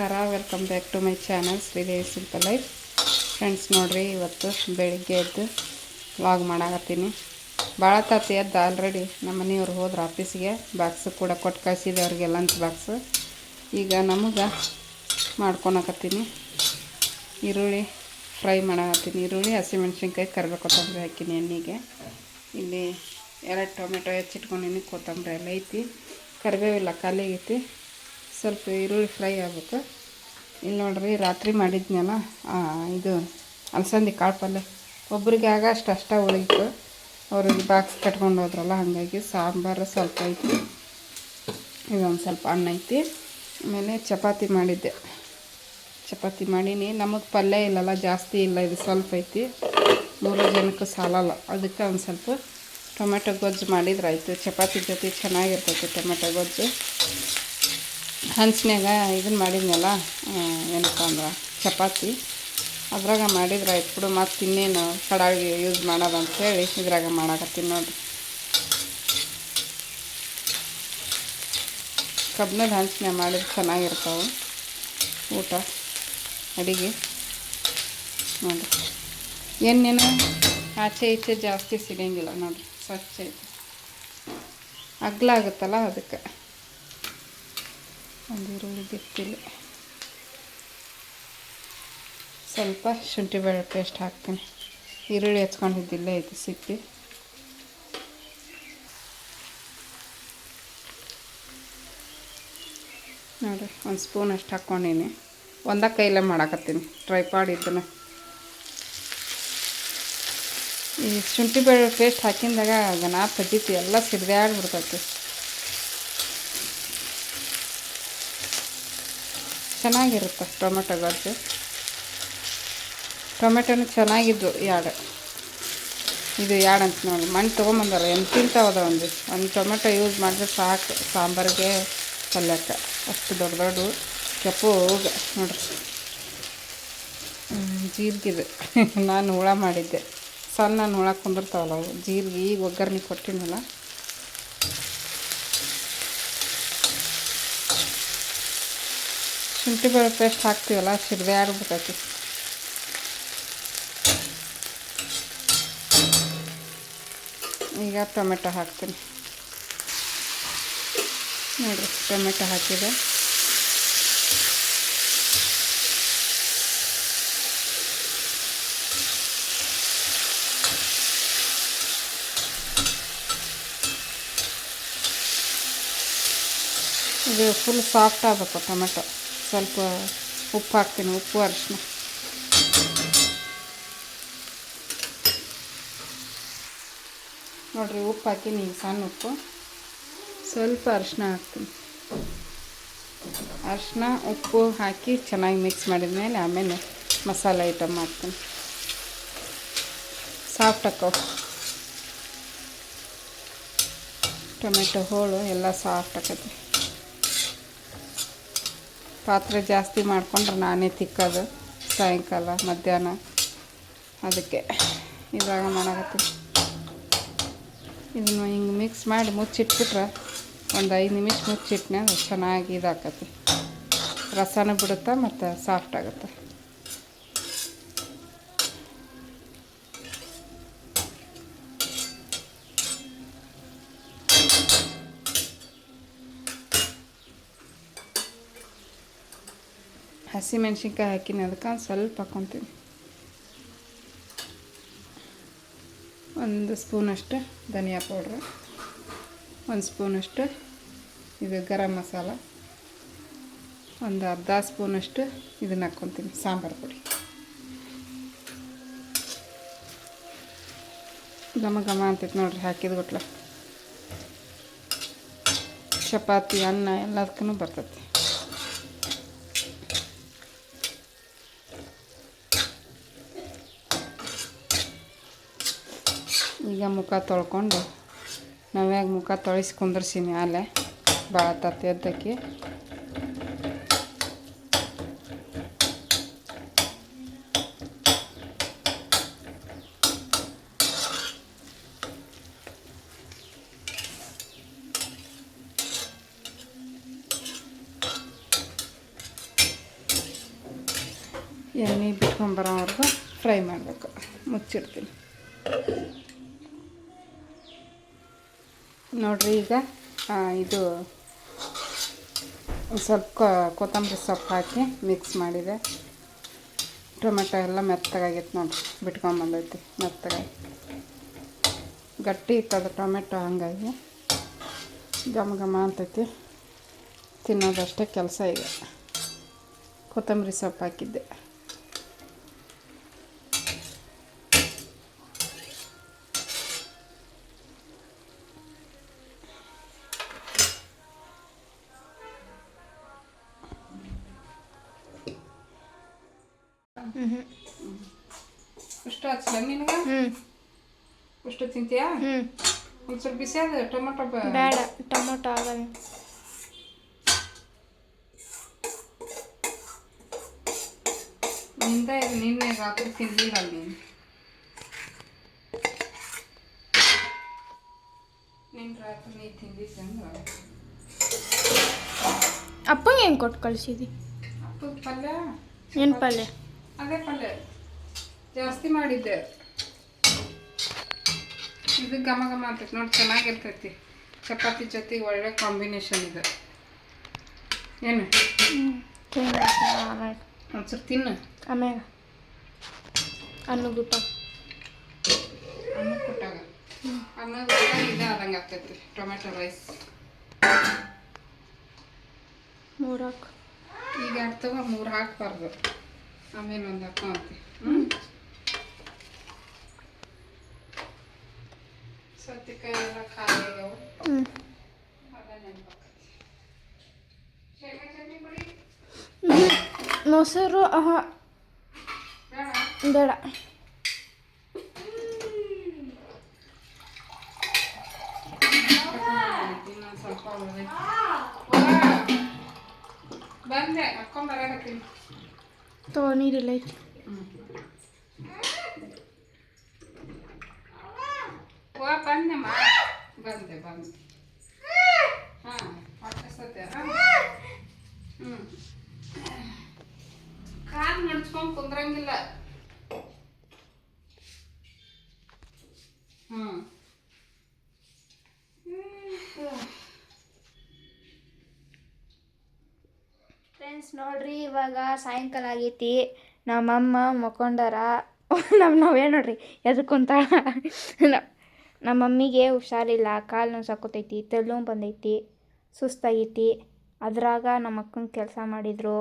ನಮಸ್ಕಾರ. Welcome back to my channel Sridevi simple life friends ನೋಡಿರಿ, ಇವತ್ತು ಬೆಳಿಗ್ಗೆ ಎದ್ದು ವ್ಲಾಗ್ ಮಾಡಾಕತ್ತೀನಿ. ಭಾಳ ತಾತಿ ಎದ್ದು ಆಲ್ರೆಡಿ ನಮ್ಮ ಮನೆಯವ್ರು ಹೋದ್ರೆ ಆಫೀಸಿಗೆ ಬಾಕ್ಸ್ ಕೂಡ ಕೊಟ್ಟು ಕಳಿಸಿದೆ ಅವ್ರಿಗೆ ಲಂಚ್ ಬಾಕ್ಸ್ ಈಗ ನಮಗೆ ಮಾಡ್ಕೊಳಕತ್ತೀನಿ. ಈರುಳ್ಳಿ ಫ್ರೈ ಮಾಡಾಕತ್ತೀನಿ. ಈರುಳ್ಳಿ ಹಸಿಮೆಣ್ಸಿನ್ಕಾಯಿ ಕರಿಬೇವು ಕೊತ್ತಂಬರಿ ಹಾಕಿನಿ ಎಣ್ಣೆಗೆ. ಇಲ್ಲಿ ಎರಡು ಟೊಮೆಟೊ ಹೆಚ್ಚಿಟ್ಕೊಂಡಿನಿ, ಕೊತ್ತಂಬರಿ ಎಲ್ಲ ಐತಿ. ಕರಿಬೇವಿಲ್ಲ ಖಾಲಿ ಆಗೈತಿ. ಸ್ವಲ್ಪ ಈರುಳ್ಳಿ ಫ್ರೈ ಆಗಬೇಕು. ಇಲ್ಲಿ ನೋಡ್ರಿ ರಾತ್ರಿ ಮಾಡಿದ್ನಲ್ಲ ಇದು ಅಲಸಂದಿ ಕಾಳು ಪಲ್ಯ ಒಬ್ರಿಗೆ ಆಗಷ್ಟು ಅಷ್ಟ ಉಳಿತು. ಅವ್ರಿಗೆ ಬಾಕ್ಸ್ ಕಟ್ಕೊಂಡು ಹೋದ್ರಲ್ಲ, ಹಾಗಾಗಿ ಸಾಂಬಾರು ಸ್ವಲ್ಪ ಐತಿ. ಇದೊಂದು ಸ್ವಲ್ಪ ಅನ್ನ ಐತಿ. ಆಮೇಲೆ ಚಪಾತಿ ಮಾಡಿದ್ದೆ. ಚಪಾತಿ ಮಾಡೀನಿ. ನಮಗೆ ಪಲ್ಯ ಇಲ್ಲಲ್ಲ, ಜಾಸ್ತಿ ಇಲ್ಲ, ಇದು ಸ್ವಲ್ಪ ಐತಿ. ಮೂರು ಜನಕ್ಕೆ ಸಾಲಲ್ಲ. ಅದಕ್ಕೆ ಒಂದು ಸ್ವಲ್ಪ ಟೊಮೆಟೊ ಗೊಜ್ಜು ಮಾಡಿದ್ರೆ ಆಯಿತು ಚಪಾತಿ ಜೊತೆ ಚೆನ್ನಾಗಿರ್ತೈತೆ ಟೊಮೆಟೊ ಗೊಜ್ಜು. ಹಂಚಿನ್ಯಾಗ ಇದನ್ನು ಮಾಡಿದ್ನಲ್ಲ ಏನಪ್ಪ ಅಂದ್ರೆ ಚಪಾತಿ. ಅದ್ರಾಗ ಮಾಡಿದ್ರೆ ಆಯ್ತು ಬಿಡು, ಮತ್ತು ಇನ್ನೇನು ಕಡಾಗಿ ಯೂಸ್ ಮಾಡೋದು ಅಂಥೇಳಿ ಇದ್ರಾಗ ಮಾಡಾಕತ್ತೀನಿ ನೋಡಿರಿ. ಕಬ್ಬಿಣದ ಹಂಚಿನ ಮಾಡಿದ್ರೆ ಚೆನ್ನಾಗಿರ್ತಾವೆ ಊಟ, ಅಡಿಗೆ. ನೋಡಿ ಏನೇನು ಆಚೆ ಈಚೆ ಜಾಸ್ತಿ ಸಿಗಂಗಿಲ್ಲ ನೋಡಿರಿ, ಸ್ವಚ್ಛ ಐತೆ. ಅಗ್ಲಾಗುತ್ತಲ್ಲ ಅದಕ್ಕೆ. ಒಂದು ಈರುಳ್ಳಿ ಬಿತ್ತಿಲ್ಲ ಸ್ವಲ್ಪ ಶುಂಠಿ ಬೆಳ್ಳುಳ್ಳಿ ಪೇಸ್ಟ್ ಹಾಕ್ತೀನಿ. ಈರುಳ್ಳಿ ಹೆಚ್ಕೊಂಡಿದ್ದಿಲ್ಲ ಇದು, ಸಿಪ್ಪಿ. ನೋಡಿರಿ ಒಂದು ಸ್ಪೂನ್ ಅಷ್ಟು ಹಾಕ್ಕೊಂಡಿನಿ. ಒಂದ ಕೈಲೇ ಮಾಡಾಕತ್ತೀನಿ ಟ್ರೈಪಾಡ್ ಇದನ್ನ. ಈ ಶುಂಠಿ ಬೆಳ್ಳುಳ್ಳಿ ಪೇಸ್ಟ್ ಹಾಕಿದಾಗ ಗನಾ ಪದ್ಧತಿ ಎಲ್ಲ ಸಿಡ್ದಾಡ್ಬಿಡ್ತೈತಿ ಚೆನ್ನಾಗಿರುತ್ತೆ ಟೊಮೆಟೊ ಗೊಜ್ಜು. ಟೊಮೆಟೊನು ಚೆನ್ನಾಗಿದ್ದು ಎರಡು ಇದು ಎರಡು ಅಂತ ನೋಡಿ. ಮಣ್ಣು ತೊಗೊಂಬಂದಲ್ಲ ಎಂತಿಂತವದ ಒಂದು? ಒಂದು ಟೊಮೆಟೊ ಯೂಸ್ ಮಾಡಿದ್ರೆ ಸಾಕು. ಸಾಂಬಾರಿಗೆ ಪಲ್ಯಕ್ಕೆ ಅಷ್ಟು ದೊಡ್ಡ ದೊಡ್ಡ ಕೆಪ್ಪು ನೋಡ್ರಿ. ಜೀರಿಗೆದು. ನಾನು ಹುಳ ಮಾಡಿದ್ದೆ. ಸಣ್ಣ ಹುಳ ಕುಂದಿರ್ತಾವಲ್ಲ ಅವು. ಜೀರಿಗೆ ಈಗ ಒಗ್ಗರಣೆ ಕೊಟ್ಟಿನಲ್ಲ. ಶುಂಠಿ ಬೆಳ್ಳುಳ್ಳಿ ಪೇಸ್ಟ್ ಹಾಕ್ತೀವಲ್ಲ ಸಿಡ್ದೆ ಆಡ್ಬಿಟ್ಟೈತಿ ಈಗ ಟೊಮೆಟೊ ಹಾಕ್ತೀನಿ ನೋಡಿರಿ ಟೊಮೆಟೊ ಹಾಕಿದೆ ಇದು ಫುಲ್ ಸಾಫ್ಟ್ ಆಗಬೇಕು ಟೊಮೆಟೊ ಸ್ವಲ್ಪ ಉಪ್ಪು ಹಾಕ್ತೀನಿ, ಉಪ್ಪು ಅರಿಶಿನ ನೋಡಿರಿ, ಉಪ್ಪು ಹಾಕಿನಿ ಸಣ್ಣ ಉಪ್ಪು. ಸ್ವಲ್ಪ ಅರಿಶಿನ ಹಾಕ್ತೀನಿ. ಅರಿಶಿನ ಉಪ್ಪು ಹಾಕಿ ಚೆನ್ನಾಗಿ ಮಿಕ್ಸ್ ಮಾಡಿದ ಮೇಲೆ ಆಮೇಲೆ ಮಸಾಲೆ ಐಟಮ್ ಹಾಕ್ತೀನಿ. ಸಾಫ್ಟ್ ಹಾಕೋ. ಟೊಮೆಟೊ ಹೋಳು ಎಲ್ಲ ಸಾಫ್ಟ್ ಆಕೈತಿ. ಪಾತ್ರೆ ಜಾಸ್ತಿ ಮಾಡ್ಕೊಂಡ್ರೆ ನಾನೇ ತಿಕ್ಕೋದು ಸಾಯಂಕಾಲ, ಮಧ್ಯಾಹ್ನ. ಅದಕ್ಕೆ ಇವಾಗ ಮಾಡಾಕತ್ತೀನಿ. ಇದನ್ನು ಹಿಂಗೆ ಮಿಕ್ಸ್ ಮಾಡಿ ಮುಚ್ಚಿಟ್ಬಿಟ್ರೆ ಒಂದು ಐದು ನಿಮಿಷ ಮುಚ್ಚಿಟ್ನ್ಯಾಗ ಚೆನ್ನಾಗಿ ಇದಾಕತಿ ರಸನೂ ಬಿಡುತ್ತೆ ಮತ್ತು ಸಾಫ್ಟ್ ಆಗುತ್ತೆ. ಹಸಿ ಮೆಣಸಿನ್ಕಾಯಿ ಹಾಕಿನಿ ಅದಕ್ಕೆ ಒಂದು ಸ್ವಲ್ಪ ಹಾಕೊತೀನಿ. ಒಂದು ಸ್ಪೂನಷ್ಟು ಧನಿಯಾ ಪೌಡ್ರ್, ಒಂದು ಸ್ಪೂನಷ್ಟು ಇದು ಗರಂ ಮಸಾಲ, ಒಂದು ಅರ್ಧ ಸ್ಪೂನಷ್ಟು ಇದನ್ನು ಹಾಕ್ಕೊತೀನಿ ಸಾಂಬಾರು ಪುಡಿ. ಘಮ ಘಮ ಅಂತೈತೆ ನೋಡ್ರಿ ಹಾಕಿದ ಗುಟ್ಲ ಚಪಾತಿ, ಅನ್ನ ಎಲ್ಲದಕ್ಕೂ ಬರ್ತೈತಿ. ಈಗ ಮುಖ ತೊಳ್ಕೊಂಡು ನಾವ್ಯಾಗ ಮುಖ ತೊಳಿಸಿ ಕುಂದ್ರಸೀನಿ ಅಲ್ಲೇ ಭಾಳ ತತ್ತಿ ಎದ್ದಕ್ಕೆ ಎಣ್ಣೆ ಬಿಟ್ಕೊಂಬರೋವರೆಗೂ ಫ್ರೈ ಮಾಡಬೇಕು ಮುಚ್ಚಿಡ್ತೀನಿ ನೋಡ್ರಿ ಈಗ ಇದು ಸ್ವಲ್ಪ ಕೊತ್ತಂಬರಿ ಸೊಪ್ಪು ಹಾಕಿ ಮಿಕ್ಸ್ ಮಾಡಿದೆ. ಟೊಮೆಟೊ ಎಲ್ಲ ಮೆತ್ತಗಾಗೈತೆ ನೋಡಿರಿ ಬಿಟ್ಕೊಂಬಂದೈತಿ ಮೆತ್ತಗಾಗಿ. ಗಟ್ಟಿ ಇತ್ತದ ಟೊಮೆಟೊ ಹಂಗಾಗಿ. ಘಮ ಘಮ ಅಂತೈತಿ. ತಿನ್ನೋದಷ್ಟೇ ಕೆಲಸ ಈಗ ಕೊತ್ತಂಬರಿ ಸೊಪ್ಪು ಹಾಕಿದ್ದೆ. ಇಷ್ಟು ಹಚ್ಚಲ ನಿನಗೆ? ಹ್ಞೂ ಇಷ್ಟು ತಿಂತೀಯಾ? ಹ್ಞೂ ಒಂದು ಸ್ವಲ್ಪ ಬಿಸಿ ಅದ ಟೊಮೆಟೊ ಬ ಬೇಡ ಟೊಮೊಟೊ ಆಗಲ್ಲ. ನಿಂದ ಇದು ನಿನ್ನೆ ರಾತ್ರಿ ತಿಂದಿಲ್ಲ ನೀನು. ನಿನ್ನ ರಾತ್ರಿ ನೀ ತಿಂದಿದ್ದಂಗೆ ಅಪ್ಪಂಗೆ ಹೆಂಗೆ ಕೊಟ್ಟು ಕಳಿಸಿದಿ? ಅಪ್ಪದ ಪಲ್ಯ? ಏನು ಪಲ್ಯ? ಅದೇ ಪಲ್ಯ. ಜಾಸ್ತಿ ಮಾಡಿದ್ದೆ. ಇದು ಘಮ ಘಮ ಅಂತೈತಿ ನೋಡಿ ಚೆನ್ನಾಗಿರ್ತೈತಿ. ಚಪಾತಿ ಜೊತೆ ಒಳ್ಳೆ ಕಾಂಬಿನೇಷನ್ ಇದೆ. ಏನು? ಒಂದ್ಸರಿ ತಿನ್ನು. ಆಮೇಲೆ ಅನ್ನಗುಟ್ಟ ಅನ್ನ ಕೊಟ್ಟಾಗ ಅನ್ನದ ಇದೇ ಆದಂಗೆ ಆಗ್ತೈತಿ. Tomato rice. ಮೂರಾಕು ಈಗ ಆಗ್ತವ ಮೂರು ಹಾಕ್ಬಾರ್ದು. ಆಮೇಲೆ ಒಂದು ಹಾಕೊಂತಿ ಹ್ಞೂ ಸೌತೆಕಾಯಿ ಎಲ್ಲ ಖಾಲಿ ಆಗ್ಯಾವ ಮೊಸರು ಬೇಡ ತಗೋ ನೀರಿಲ್ಲ ಐತಿ ವಾ ಬಂದೆಮ್ಮ ಬಂದೆ ಬಂದೆ ಹಾಂ ಹೊಟ್ಟೆ ಹ್ಞೂ ಕಾರ್ ನಡ್ಸ್ಕೊಂಡು ಕುಂದ್ರಂಗಿಲ್ಲ ಹ್ಞೂ ಫ್ರೆಂಡ್ಸ್ ನೋಡ್ರಿ, ಇವಾಗ ಸಾಯಂಕಾಲ ಆಗೈತಿ. ನಮ್ಮಮ್ಮ ಮಕ್ಕೊಂಡಾರ ನಮ್ಮ ನಾವೇ ನೋಡ್ರಿ ಎದಕ್ಕಂತ ನಮ್ಮ ಮಮ್ಮಿಗೆ ಹುಷಾರಿಲ್ಲ, ಕಾಲು ನೋವು ಸಾಕೋತೈತಿ ತಲೆ ಬಂದೈತಿ, ಸುಸ್ತಾಗೈತಿ. ಅದ್ರಾಗ ನಮ್ಮ ಅಕ್ಕನ ಕೆಲಸ ಮಾಡಿದರು.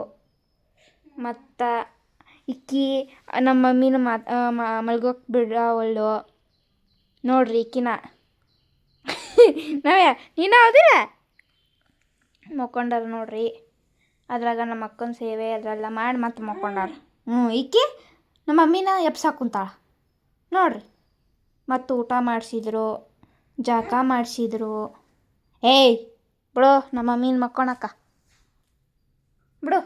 ಮತ್ತು ಇಕ್ಕಿ ನಮ್ಮ ಮಮ್ಮಿನ ಮಾತ್ ಮಲ್ಗೋಕೆ ಬಿಡವಳ್ಳು ನೋಡ್ರಿ ಇಕ್ಕಿನ. ನಾವ್ಯಾ, ನೀನು ಹೌದಿಲ್ಲ ಮಕ್ಕೊಂಡಾರ ನೋಡ್ರಿ. ಅದ್ರಾಗ ನಮ್ಮ ಅಕ್ಕನ ಸೇವೆ ಅದೆಲ್ಲ ಮಾಡಿ ಮತ್ತೆ ಮಕ್ಕೊಂಡಾರ. ಹ್ಞೂ ಈಕಿ ನಮ್ಮ ಮಮ್ಮಿನ ಎಪ್ಸಾಕುಂತಾಳ ನೋಡ್ರಿ ಮತ್ತು ಊಟ ಮಾಡಿಸಿದ್ರು ಜಾಕ ಮಾಡಿಸಿದ್ರು. ಏಯ್ ಬಿಡು ನಮ್ಮ ಮಮ್ಮಿನ ಮಕ್ಕೊಳಕ್ಕ ಬಿಡು.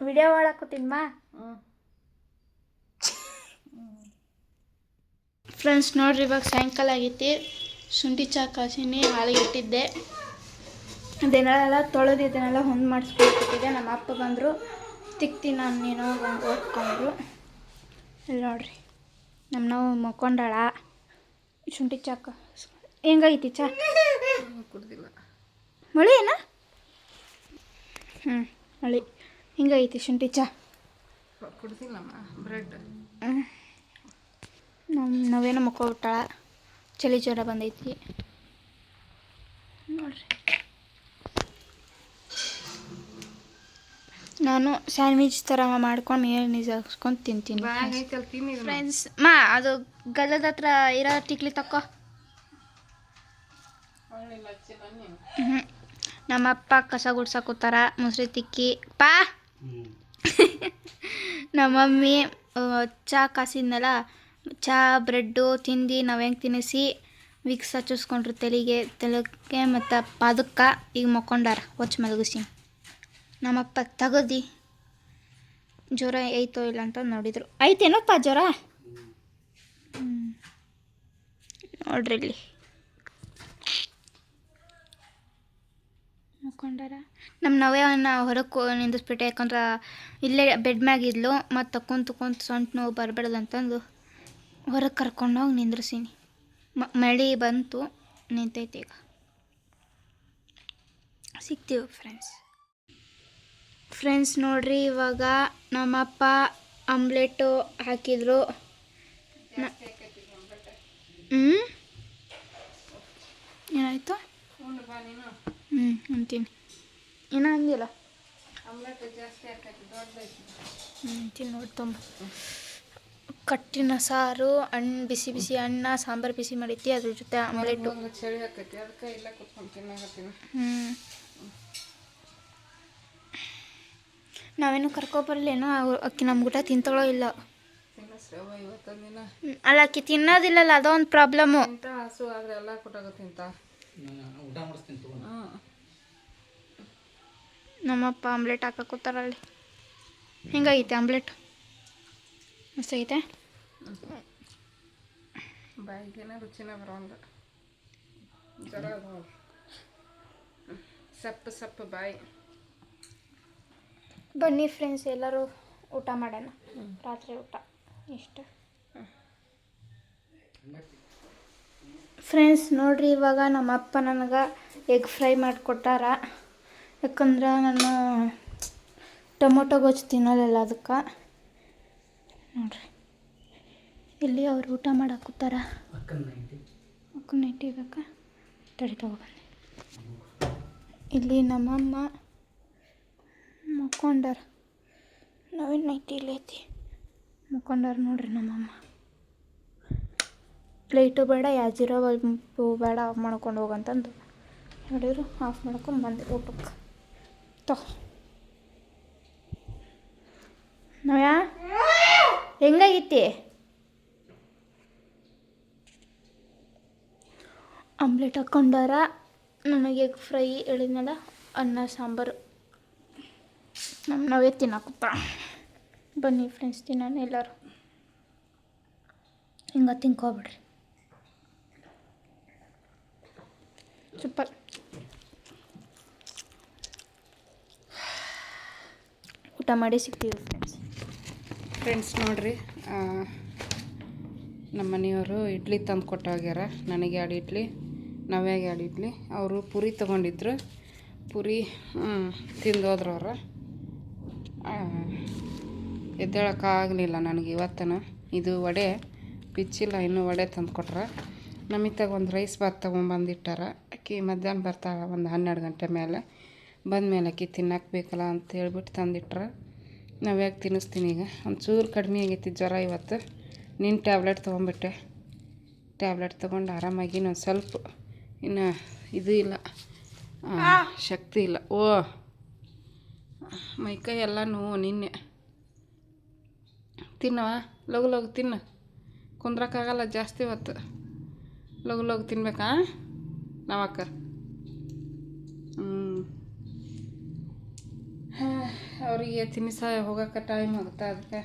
ವಿಡಿಯೋ ಮಾಡಾಕತ್ತೀನಮ್ಮ ಹ್ಞೂ ಫ್ರೆಂಡ್ಸ್ ನೋಡ್ರಿ ಇವಾಗ ಸಾಯಂಕಾಲ ಆಗೈತಿ. ಶುಂಠಿ ಚಹಾ ಕಾಸಿನಿ ಹಾಲಿಗೆ ಇಟ್ಟಿದ್ದೆ. ಇದನ್ನೆಲ್ಲ ತೊಳೆದು ಇದನ್ನೆಲ್ಲ ಹೊಂದು ಮಾಡಿಸ್ಕೊಳ್ತಿದ್ದೆ. ನಮ್ಮ ಅಪ್ಪ ಬಂದರು ತಿಕ್ತೀನಿ ನಾನು ನೀನು ಓದ್ಕೊಂಡ್ರು. ಇಲ್ಲಿ ನೋಡ್ರಿ ನಮ್ಮ ನಾವು ಮಕ್ಕೊಂಡಾಳ ಶುಂಠಿ ಚಾ ಕಾಸ್ಕೊಂಡು ಹೆಂಗಾಗಿತ್ತು ಚಾ? ಕುಡ್ದಿಲ್ಲ. ಮಳೆ ಏನ? ಹ್ಞೂ ಮಳೆ. ಹೆಂಗಾಗಿತ್ತು ಶುಂಠಿ ಚಹಾ ಕುಡ್ದಿಲ್ಲಮ್ಮ ಬ್ರೆಡ್. ನಮ್ಮ ನಾವೇನೋ ಮಕ್ಕೊಬಿಟ್ಟಾಳ ಚಳಿ ಜ್ವರ ಬಂದೈತಿ. ನೋಡ್ರಿ. ನಾನು ಸ್ಯಾಂಡ್ವಿಚ್ ಥರ ಮಾಡ್ಕೊಂಡು ಮೇಯನೀಸ್ ಹಾಕ್ಸ್ಕೊಂಡು ತಿಂತೀನಿ. ಫ್ರೆಂಡ್ಸ್ ಮಾ ಅದು ಗಲ್ಲದ ಹತ್ರ ಇರೋ ಟಿಕ್ಲಿ ತಕ್ಕೋ ಹ್ಞೂ ನಮ್ಮಪ್ಪ ಕಸ ಗುಡ್ಸಕೂತಾರ ಮುಸ್ರಿ ತಿಕ್ಕಿ. ಪಾ. ನಮ್ಮಮ್ಮಿ ಚಾ ಕಾಸಿದ್ನಲ್ಲ ಚಾ, ಬ್ರೆಡ್ಡು ತಿಂದು ನಾವು ಹೆಂಗೆ ತಿನ್ನಿಸಿ, ವಿಕ್ಸ್ ಹಚ್ಚಿಸ್ಕೊಂಡ್ರು ತಲೆಗೆ ತಲೆಗೆ ಮತ್ತು ಪಾದಕ್ಕ ಈಗ ಮಕ್ಕೊಂಡಾರ, ಹೊಚ್ಚ ಮಲಗಿಸಿ. ನಮ್ಮಪ್ಪ, ತಗದಿ. ಜ್ವರ ಐತೋ ಇಲ್ಲ ಅಂತ ನೋಡಿದರು. ಐತೇನಪ್ಪ ಜ್ವರ. ನೋಡ್ರಿ ಇಲ್ಲಿ. ಮಕ್ಕೊಂಡಾರ? ನಮ್ಮ ನವ್ಯನ ಹೊರಗೆ ನಿಂದಿಸ್ಬಿಟ್ಟೆ ಯಾಕಂದ್ರೆ ಇಲ್ಲೇ ಬೆಡ್ ಮ್ಯಾಗಿದ್ಲು ಮತ್ತು ಕುಂತು ಕುಂತು ಸೊಂಟ ನೋವು ಬರಬಾರ್ದು ಅಂತಂದು. ಹೊರಗೆ ಕರ್ಕೊಂಡೋಗಿ ನಿಂದ್ರಿಸೀನಿ. ಮಳೆ ಬಂತು, ನಿಂತೈತೆ ಈಗ. ಸಿಗ್ತೀವಿ ಫ್ರೆಂಡ್ಸ್ ಫ್ರೆಂಡ್ಸ್ ನೋಡ್ರಿ, ಇವಾಗ ನಮ್ಮಪ್ಪ ಆಮ್ಲೆಟು ಹಾಕಿದ್ರು. ಹ್ಞೂ ಏನಾಯಿತು? ಹ್ಞೂ ಅಂತೀನಿ. ಏನೋ ಅಂದಿಲ್ಲ. ಹ್ಞೂ ಅಂತೀನಿ ನೋಡಿ ತುಂಬ ಕಟ್ಟಿನ ಸಾರು ಹಣ್ಣು ಬಿಸಿ ಬಿಸಿ ಅಣ್ಣ ಸಾಂಬಾರು ಬಿಸಿ ಮಾಡೈತಿ ಅದ್ರ ಜೊತೆ ಆಮ್ಲೆಟು. ಒಂದು ಚಳಿ ಆಕೈತಿ ಅದಕ್ಕೆ ಇಲ್ಲ ಕುತ್ಕೊಂಡು ತಿನ್ನಾಕತ್ತೀನಿ ಹ್ಞೂ ನಾವೇನು ಕರ್ಕೊಬರ್ಲೇನೋ ಅವ್ರು ಅಕ್ಕಿ ನಮ್ಮ ಗುಟ ತಿಂತಾಳೋ ಇಲ್ಲ. ಅಲ್ಲ ಅಕ್ಕಿ ತಿನ್ನೋದಿಲ್ಲಲ್ಲ ಅದೊಂದು ಪ್ರಾಬ್ಲಮ್ಮು ಇಂಥ ಹಸು ಆದ್ರೆ ಎಲ್ಲ ಕೊಟ್ಟಾಗ ತಿಂತ. ಊಟ ಮಾಡಿಸ್ತೀನಿ ತಗೋ. ಹಾಂ ನಮ್ಮಪ್ಪ ಆಮ್ಲೆಟ್ ಹಾಕಕ್ಕೋತಾರಲ್ಲಿ ಹೆಂಗಾಗೈತೆ ಆಮ್ಲೆಟ್? ಮಸ್ತಾಗೈತೆ? ಬಾಯಿಗೇನ ರುಚಿನ ಬರೋಲ್ಲ. ಜ್ವರ ಸಪ್ಪು ಸಪ್ಪು ಬಾಯಿ. ಬನ್ನಿ ಫ್ರೆಂಡ್ಸ್ ಎಲ್ಲರೂ ಊಟ ಮಾಡೋಣ. ರಾತ್ರಿ ಊಟ. ಇಷ್ಟ. ಫ್ರೆಂಡ್ಸ್ ನೋಡ್ರಿ ಇವಾಗ ನಮ್ಮ ಅಪ್ಪ ನನಗೆ ಎಗ್ ಫ್ರೈ ಮಾಡಿಕೊಟ್ಟಾರ. ಯಾಕಂದ್ರೆ ನಾನು ಟೊಮೊಟೊ ಗೊಜ್ಜು ತಿನ್ನೋದಿಲ್ಲ ಅದಕ್ಕೆ. ನೋಡ್ರಿ. ಇಲ್ಲಿ ಅವ್ರು ಊಟ ಮಾಡಕ್ಕೆ ಕೂತಾರ. ಅಕ್ಕನ ನೈಂಟಿ ಬೇಕಾ ತಡಿ ತಗೊಬಂದೆ ಇಲ್ಲಿ ನಮ್ಮಮ್ಮ ಮುಕ್ಕೊಂಡಾರ ನಾವೇನು ನೈಟಿ ಇಲ್ಲಿ ಐತಿ? ಮುಕ್ಕೊಂಡಾರ ನೋಡ್ರಿ ನಮ್ಮಮ್ಮ. ಲೈಟು ಬೇಡ ಯಾಜಿರೋ ಬಲ್ಬು ಬೇಡ ಆಫ್ ಮಾಡ್ಕೊಂಡು ಹೋಗಂತಂದು ಹೇಳಿದ್ರು ಆಫ್ ಮಾಡ್ಕೊಂಡು ಬಂದೆ ಊಟಕ್ಕೆ. ತೊ ನಾವ್ಯಾ? ಹೆಂಗಾಗಿತ್ತಿ? ಆಮ್ಲೆಟ್ ಹಾಕೊಂಡಾರ ನನಗೆ ಫ್ರೈ ಹೇಳಿದ್ನಲ್ಲ, ಅನ್ನ, ಸಾಂಬಾರು. ನಮ್ಮ ನಾವೇ ತಿನ್ನಕುತ್ತ ಬನ್ನಿ ಫ್ರೆಂಡ್ಸ್ ತಿನ್ನೋಣ ಎಲ್ಲರೂ. ಹಿಂಗೆ ತಿನ್ಕೋಬಿಡ್ರಿ. ಸೂಪರ್. ಊಟ ಮಾಡಿ ಸಿಗ್ತೀವಿ ಫ್ರೆಂಡ್ಸ್ ಫ್ರೆಂಡ್ಸ್ ನೋಡಿರಿ ನಮ್ಮ ಮನೆಯವರು ಇಡ್ಲಿ ತಂದು ಕೊಟ್ಟೋಗ್ಯಾರ. ನನಗೆ ಎರಡು ಇಡ್ಲಿ, ನಾವ್ಯಾಗೆ ಎರಡು ಇಡ್ಲಿ. ಅವರು ಪುರಿ ತೊಗೊಂಡಿದ್ರು. ಪುರಿ ತಿಂದೋದ್ರು ಅವ್ರು. ಎದ್ದೇಳಕ್ಕಾಗಲಿಲ್ಲ ನನಗೆ ಇವತ್ತನ. ಇದು ವಡೆ, ಬಿಚ್ಚಿಲ್ಲ, ಇನ್ನೂ ವಡೆ ತಂದು ಕೊಟ್ರ. ನಮಿತಾಗ ಒಂದು ರೈಸ್ ಬಾತ್ ತೊಗೊಂಬಂದಿಟ್ಟಾರ. ಅಕ್ಕಿ ಮಧ್ಯಾಹ್ನ ಬರ್ತಾಳೆ ಒಂದು ಹನ್ನೆರಡು ಗಂಟೆ ಮೇಲೆ. ಬಂದಮೇಲೆ ಅಕ್ಕಿ ತಿನ್ನಕ್ಕೆ ಬೇಕಲ್ಲ ಅಂತ ಹೇಳ್ಬಿಟ್ಟು ತಂದಿಟ್ರ. ನಾವ್ಯಾಕೆ ತಿನ್ನಿಸ್ತೀನಿ ಈಗ? ಒಂಚೂರು ಕಡಿಮೆ ಆಗೈತಿ ಜ್ವರ ಇವತ್ತು. ನಿನ್ನ ಟ್ಯಾಬ್ಲೆಟ್ ತೊಗೊಂಬಿಟ್ಟೆ ಟ್ಯಾಬ್ಲೆಟ್ ತೊಗೊಂಡು ಆರಾಮಾಗಿ ಇನ್ನೊಂದು ಸ್ವಲ್ಪ ಇನ್ನು ಇದು ಇಲ್ಲ. ಶಕ್ತಿ ಇಲ್ಲ. ಓ ಮೈಕೈ ಎಲ್ಲ ನೋವು ನಿನ್ನೆ. ತಿನ್ನವ? ಲಘು ಲಗು ತಿನ್ನು. ಕುಂದ್ರಕ್ಕಾಗಲ್ಲ ಜಾಸ್ತಿ ಹೊತ್ತು ಲಗು ಲಗು ತಿನ್ಬೇಕಾ? ನಾವಕ್ಕ. ಹ್ಞೂ ಅವರಿಗೆ ತಿನ್ನಿಸ ಹೋಗೋಕೆ ಟೈಮ್ ಆಗುತ್ತೆ ಅದಕ್ಕೆ.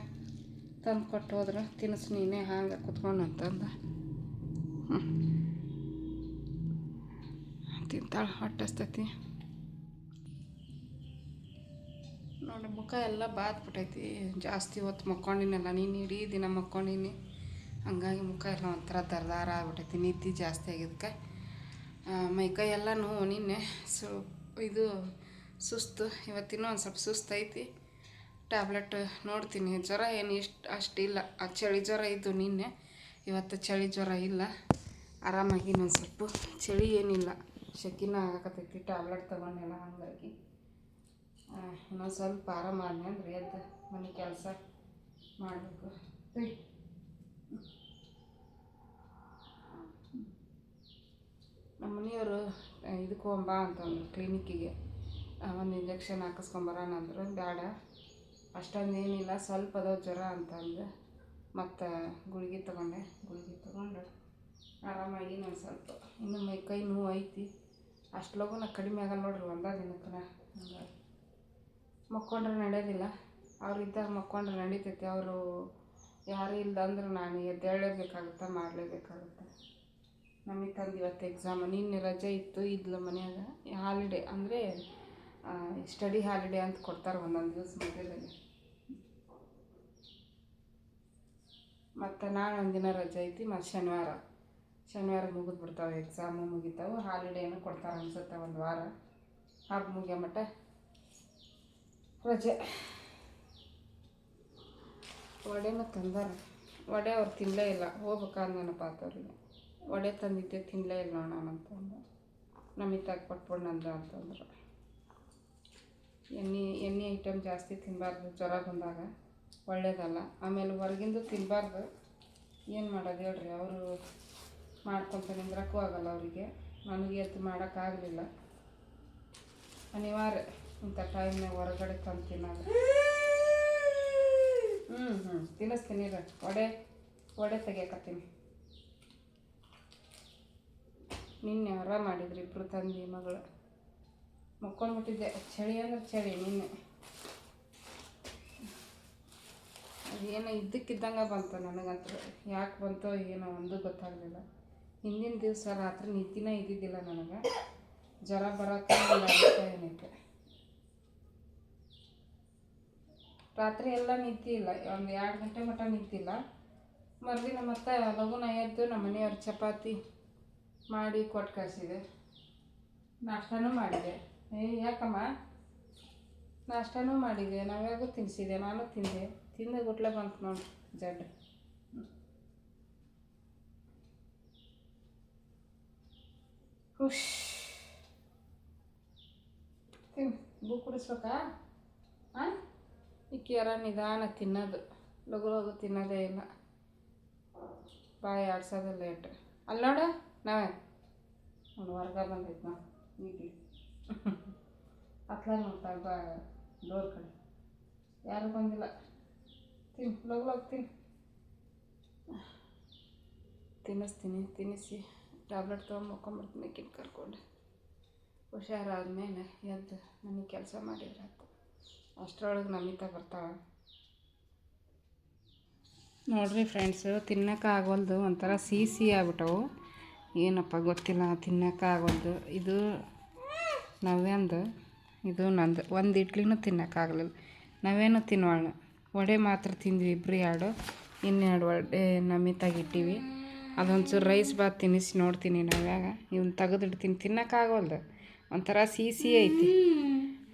ತಂದು ಕೊಟ್ಟು ಹೋದ್ರೆ. ತಿನ್ನಿಸ್ ನೀನೇ, ಹಾಂಗೆ ಕುತ್ಕೊಂಡು ಅಂತಂದು. ತಿಂತಾಳೆ ಹೊಟ್ಟೆ ನೋಡಿ, ಮುಖ ಎಲ್ಲ ಬಾದ್ಬಿಟ್ಟೈತಿ. ಜಾಸ್ತಿ ಹೊತ್ತು ಮಕ್ಕೊಂಡಿನಲ್ಲ. ನೀನು ಇಡೀ ದಿನ ಮಕ್ಕೊಂಡಿನಿ. ಹಂಗಾಗಿ ಮುಖ ಎಲ್ಲ ಒಂಥರ ದರ್ದಾರ ಆಗ್ಬಿಟ್ಟೈತಿ. ನಿದ್ದೆ ಜಾಸ್ತಿ ಆಗಿದ್ದಕ್ಕೆ. ಮೈಕೈ ಎಲ್ಲ ನೋವು ನಿನ್ನೆ ಸೊ ಇದು ಸುಸ್ತು. ಇವತ್ತಿನ್ನೂ ಒಂದು ಸ್ವಲ್ಪ ಸುಸ್ತು ಐತಿ ಟ್ಯಾಬ್ಲೆಟ್ ನೋಡ್ತೀನಿ. ಜ್ವರ ಏನು ಇಷ್ಟು, ಅಷ್ಟಿಲ್ಲ. ಆ ಚಳಿ ಜ್ವರ ಇದ್ದು ನಿನ್ನೆ. ಇವತ್ತು ಚಳಿ ಜ್ವರ ಇಲ್ಲ. ಆರಾಮಾಗಿ ಇನ್ನೊಂದು ಸ್ವಲ್ಪ ಚಳಿ ಏನಿಲ್ಲ. ಶೆಕಿನ ಆಗಕತ್ತೈತಿ ಟ್ಯಾಬ್ಲೆಟ್ ತೊಗೊಂಡೆಲ್ಲ ಹಂಗಾಗಿ. ಇನ್ನೊಂದು ಸ್ವಲ್ಪ ಆರಾಮ ಆದ್ನೆ ಅಂದ್ರೆ ಎದ್ದು ಮನೆ ಕೆಲಸ ಮಾಡಬೇಕು. ನಮ್ಮ ಮನೆಯವರು ಇದಕ್ಕೆ ಹೋಗಂಬಾ ಅಂತಂದ್ರು ಕ್ಲಿನಿಕ್ಕಿಗೆ ಒಂದು ಇಂಜೆಕ್ಷನ್ ಹಾಕಿಸ್ಕೊಂಬರೋಣ ಅಂದರು ಬೇಡ ಅಷ್ಟೊಂದು ಏನಿಲ್ಲ ಸ್ವಲ್ಪ ಅದಾವ ಜ್ವರ ಅಂತಂದು ಮತ್ತು ಗುಳಿಗೆ ತೊಗೊಂಡೆ, ಗುಳಿಗೆ ತೊಗೊಂಡು ಆರಾಮಾಗಿ ನಾನು ಸ್ವಲ್ಪ, ಇನ್ನು ಮೈ ಕೈ ನೋವು ಐತಿ. ಅಷ್ಟು ನಾ ಕಡಿಮೆ ಆಗಲ್ಲ ನೋಡ್ರಿ, ಒಂದೇ ದಿನಕ್ಕೆ ಹಂಗಾಗಿ ಮಕ್ಕೊಂಡ್ರೆ ನಡೆಯೋದಿಲ್ಲ. ಅವ್ರು ಇದ್ದಾಗ ಮಕ್ಕೊಂಡ್ರೆ ನಡೀತೈತಿ, ಅವರು ಯಾರು ಇಲ್ದಂದ್ರೆ ನಾನು ಎದ್ದೇಳಲೇಬೇಕಾಗುತ್ತೆ ಮಾಡಲೇಬೇಕಾಗುತ್ತೆ. ನಮಗೆ ತಂದು ಇವತ್ತು ಎಕ್ಸಾಮ್ ನಿನ್ನೆ ರಜೆ ಇತ್ತು, ಇದ್ಲು ಮನೆಯಾಗ ಹಾಲಿಡೇ ಅಂದರೆ ಸ್ಟಡಿ ಹಾಲಿಡೇ ಅಂತ ಕೊಡ್ತಾರೆ ಒಂದೊಂದು ದಿವಸ ಮಧ್ಯದಲ್ಲಿ. ಮತ್ತು ನಾಳೆ ಒಂದಿನ ರಜೆ ಐತಿ, ಮತ್ತು ಶನಿವಾರ. ಶನಿವಾರ ಮುಗಿದು ಬಿಡ್ತಾವೆ ಎಕ್ಸಾಮು ಮುಗಿತಾವೆ ಹಾಲಿಡೇನು ಕೊಡ್ತಾರೆ ಅನ್ಸುತ್ತೆ ಒಂದು ವಾರ. ಹಬ್ಬ ಮುಗಿಯೋ ಮಟ್ಟ ರಜೆ. ವಡೆನೂ ತಂದಾರ ವಡೆ ಅವ್ರು ತಿನ್ನಲೇ ಇಲ್ಲ, ಹೋಗ್ಬೇಕಾದ್ ನೆನಪು ಆತವ್ರಿಗೆ ವಡೆ ತಂದಿದ್ದೆ ತಿನ್ನಲೇ ಇಲ್ಲ ನೋಡೋಣ ಅಂತಂದು ಪಟ್ಬಿಡ್ ನಂದ ಅಂತಂದ್ರು. ಎಣ್ಣೆ ಎಣ್ಣೆ ಐಟಮ್ ಜಾಸ್ತಿ ತಿನ್ನಬಾರ್ದು ಜ್ವರ ಬಂದಾಗ. ಒಳ್ಳೇದಲ್ಲ. ಆಮೇಲೆ ಹೊರಗಿಂದು ತಿನ್ನಬಾರ್ದು ಏನು ಮಾಡೋದು ಹೇಳ್ರಿ? ಅವರು ಮಾಡ್ಕೊತ ನಿಂದ್ರಕ್ಕೂ ಆಗಲ್ಲ ಅವರಿಗೆ. ನನಗೆ ಎದ್ದು ಮಾಡೋಕ್ಕಾಗಲಿಲ್ಲ. ಅನಿವಾರ್ಯ. ಇಂಥ ಟೈಮ್ನಾಗ ಹೊರಗಡೆ ತಂದು ತಿನ್ನೋದು. ಹ್ಞೂ ಹ್ಞೂ ತಿನ್ನಿಸ್ತೀನಿ ರೀ ವಡೆ ವಡೆ ತೆಗಿಯಕತ್ತೀನಿ. ನಿನ್ನೆ ಹೊರ ಮಾಡಿದ್ರಿ ಇಬ್ಬರು ತಂದಿ ಮಗಳು. ಮಕ್ಕೊಂಡ್ಬಿಟ್ಟಿದ್ದೆ ಚಳಿ ಅಂದ್ರೆ ಚಳಿ, ನಿನ್ನೆ. ಅದೇನೋ ಇದ್ದಕ್ಕಿದ್ದಂಗೆ ಬಂತು ನನಗಂತೂ. ಯಾಕೆ ಬಂತೋ ಏನೋ ಒಂದು ಗೊತ್ತಾಗಲಿಲ್ಲ. ಹಿಂದಿನ ದಿವಸ ರಾತ್ರಿ ನಿದ್ದಿನೇ ಇದ್ದಿದ್ದಿಲ್ಲ ನನಗೆ. ಜ್ವರ ಬರೋಕೆ ಏನೈತೆ ರಾತ್ರಿ ಎಲ್ಲ ನಿದ್ದೆ ಇಲ್ಲ. ಒಂದು ಎರಡು ಗಂಟೆ ಮಟ್ಟ ನಿದ್ದಿಲ್ಲ ಮರುದಿನ ಮತ್ತೆ ಲಘುನ ಎದ್ದು ನಮ್ಮ ಮನೆಯವ್ರ ಚಪಾತಿ ಮಾಡಿ ಕೊಟ್ಟು ಕಳಿಸಿದೆ. ನಾಷ್ಟನೂ ಮಾಡಿದೆ. ಏ, ಯಾಕಮ್ಮ? ನಾಷ್ಟನೂ ಮಾಡಿದೆ. ನಾವ್ಯಾಗೂ ತಿನ್ನಿಸಿದೆ ನಾನು ತಿಂದೆ. ತಿಂದ ಗುಟ್ಲೆ ಬಂತು ನೋಡಿ, ಜಡ್. ಖುಷ್ ತಿನ್ ಬೂ ಕುಡಿಸ್ಬೇಕಾ? ಹಾಂ ಇಕ್ಕಿಯಾರ ನಿಧಾನ ತಿನ್ನೋದು. ಲಘು ಲಘು ತಿನ್ನೋದೇ ಇಲ್ಲ. ಬಾಯಿ ಆಡ್ಸೋದು ಲೇಟ್. ಅಲ್ಲಿ ನೋಡು, ನಾವೇ. ಒಂದು ವರ್ಗ ಬಂದೈತೆ ನಾವು ಈಗಲಿ. ಹತ್ಲ ನೋಡ್ತಾರೆ ಬಾ ಡೋರ್ ಕಡೆ. ಯಾರು ಬಂದಿಲ್ಲ. ತಿನ್ ಲಘು ತಿನ್ ತಿನ್ನಿಸ್ತೀನಿ, ತಿನ್ನಿಸಿ. ಟ್ಯಾಬ್ಲೆಟ್ ತೊಗೊಂಡು ಮಕ್ಕೊಂಬರ್ತೀನಿ ಕಿನ್ ಕರ್ಕೊಂಡು. ಹುಷಾರಾದ್ಮೇಲೆ ಎದ್ದು ನನಗೆ ಕೆಲಸ ಮಾಡಿದ್ರೆ ಆಯ್ತು. ಅಷ್ಟರೊಳಗೆ ನಮಿತಾ ಬರ್ತಾಳೆ. ನೋಡ್ರಿ ಫ್ರೆಂಡ್ಸು ತಿನ್ನೋಕ್ಕಾಗವಲ್ದು ಒಂಥರ ಸಿಹಿ ಸಿಹಿ ಆಗ್ಬಿಟ್ಟವು. ಏನಪ್ಪ ಗೊತ್ತಿಲ್ಲ ತಿನ್ನೋಕ್ಕಾಗವಲ್ದು ಇದು ನವ್ಯಾಂದು. ಇದು ನಂದು ಒಂದು ಇಡ್ಲಿನೂ ತಿನ್ನೋಕ್ಕಾಗಲಿಲ್ಲ. ನಾವೇನು ತಿನ್ನೋಣ ವಡೆ ಮಾತ್ರ ತಿಂದ್ವಿ ಇಬ್ಬರು ಎರಡು ಇನ್ನೆರಡು ವಡೆ ನಮಿತಾಗಿ ಇಟ್ಟೀವಿ ಅದೊಂಚೂರು ರೈಸ್ ಬಾತ್ ತಿನ್ನಿಸಿ ನೋಡ್ತೀನಿ ನಾವ್ಯಾಗ. ಇವನ್ನ ತೆಗೆದಿಡ್ತೀನಿ ತಿನ್ನೋಕ್ಕಾಗವಲ್ದು ಒಂಥರ ಸಿಹಿ ಸಿ ಐತಿ.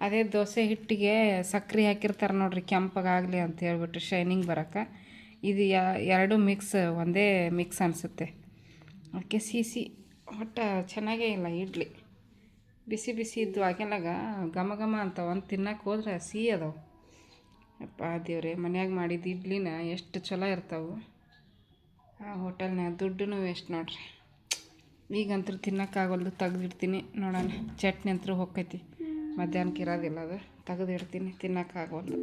ಅದೇ ದೋಸೆ ಹಿಟ್ಟಿಗೆ ಸಕ್ಕರೆ ಹಾಕಿರ್ತಾರೆ ನೋಡ್ರಿ ಕೆಂಪಗಾಗಲಿ ಅಂತ ಹೇಳ್ಬಿಟ್ಟು ಶೈನಿಂಗ್ ಬರೋಕ್ಕೆ ಇದು ಎರಡು ಮಿಕ್ಸ್, ಒಂದೇ ಮಿಕ್ಸ್ ಅನಿಸುತ್ತೆ. ಅದಕ್ಕೆ ಸಿಹಿ ಒಟ್ಟು ಚೆನ್ನಾಗೇ ಇಲ್ಲ ಇಡ್ಲಿ. ಬಿಸಿ ಬಿಸಿ ಇದ್ದು ಆಗೆಲ್ಲಾಗ ಘಮ ಘಮ ಅಂತ ಒಂದು ತಿನ್ನಕ್ಕೆ ಹೋದ್ರೆ ಸಿಹಿ ಅದಾವೆ. ಅಪ್ಪ ದೇವ್ರೆ, ಮನ್ಯಾಗ ಮಾಡಿದ ಇಡ್ಲಿನ ಎಷ್ಟು ಚಲೋ ಇರ್ತಾವೆ. ಆ ಹೋಟೆಲ್ನಾಗ ದುಡ್ಡು ವೇಸ್ಟ್ ನೋಡ್ರಿ. ಈಗಂತೂ ತಿನ್ನೋಕ್ಕಾಗಲ್ದು ತೆಗ್ದಿಡ್ತೀನಿ ನೋಡೋಣ. ಚಟ್ನಿ ಅಂತೂ ಹೊಕ್ಕೈತಿ. ಮಧ್ಯಾಹ್ನಕ್ಕೆ ಇರೋದಿಲ್ಲ ಅದು. ತೆಗೆದಿಡ್ತೀನಿ ತಿನ್ನೋಕ್ಕಾಗಲ್ಲ